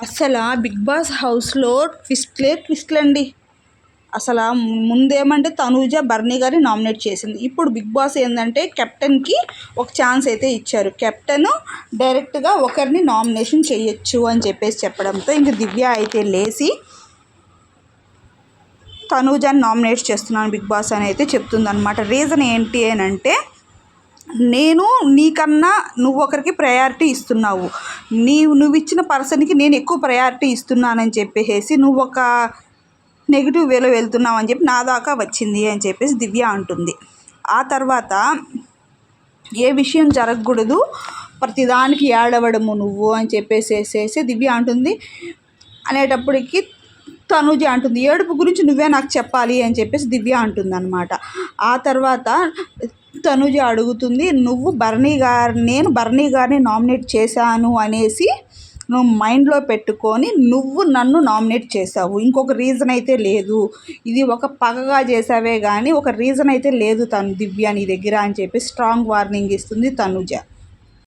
అసలు big boss హౌస్లో ట్విస్ట్లే ట్విస్ట్లు అండి అసలు ముందేమంటే తనూజ బర్నీ గారిని నామినేట్ చేసింది. ఇప్పుడు బిగ్ బాస్ ఏంటంటే కెప్టెన్కి ఒక ఛాన్స్ అయితే ఇచ్చారు. కెప్టెన్ డైరెక్ట్గా ఒకరిని నామినేషన్ చేయొచ్చు అని చెప్పేసి చెప్పడంతో ఇంక దివ్య అయితే లేచి తనూజని నామినేట్ చేస్తున్నాను బిగ్ బాస్ అని అయితే చెప్తుందనమాట రీజన్ ఏంటి అని అంటే నేను నీకన్నా నువ్వు ఒకరికి ప్రయారిటీ ఇస్తున్నావు. నీవు నువ్వు ఇచ్చిన పర్సన్కి నేను ఎక్కువ ప్రయారిటీ ఇస్తున్నానని చెప్పేసి నువ్వు ఒక నెగిటివ్ వేలో వెళ్తున్నావు అని చెప్పి నా దాకా వచ్చింది అని చెప్పేసి దివ్య అంటుంది. ఆ తర్వాత ఏ విషయం జరగకూడదు ప్రతిదానికి ఏడవడము నువ్వు అని చెప్పేసేసేసి దివ్య అంటుంది. అనేటప్పటికి తనుజ అంటుంది ఏడుపు గురించి నువ్వే నాకు చెప్పాలి అని చెప్పేసి దివ్య అంటుంది అనమాట ఆ తర్వాత తనుజ అడుగుతుంది నువ్వు భరణి గారు నేను భరణి గారిని నామినేట్ చేశాను అనేసి నువ్వు మైండ్లో పెట్టుకొని నువ్వు నన్ను నామినేట్ చేసావు ఇంకొక రీజన్ అయితే లేదు. ఇది ఒక పగగా చేసావే కానీ ఒక రీజన్ అయితే లేదు తను దివ్య నీ దగ్గర అని చెప్పి స్ట్రాంగ్ వార్నింగ్ ఇస్తుంది తనుజ.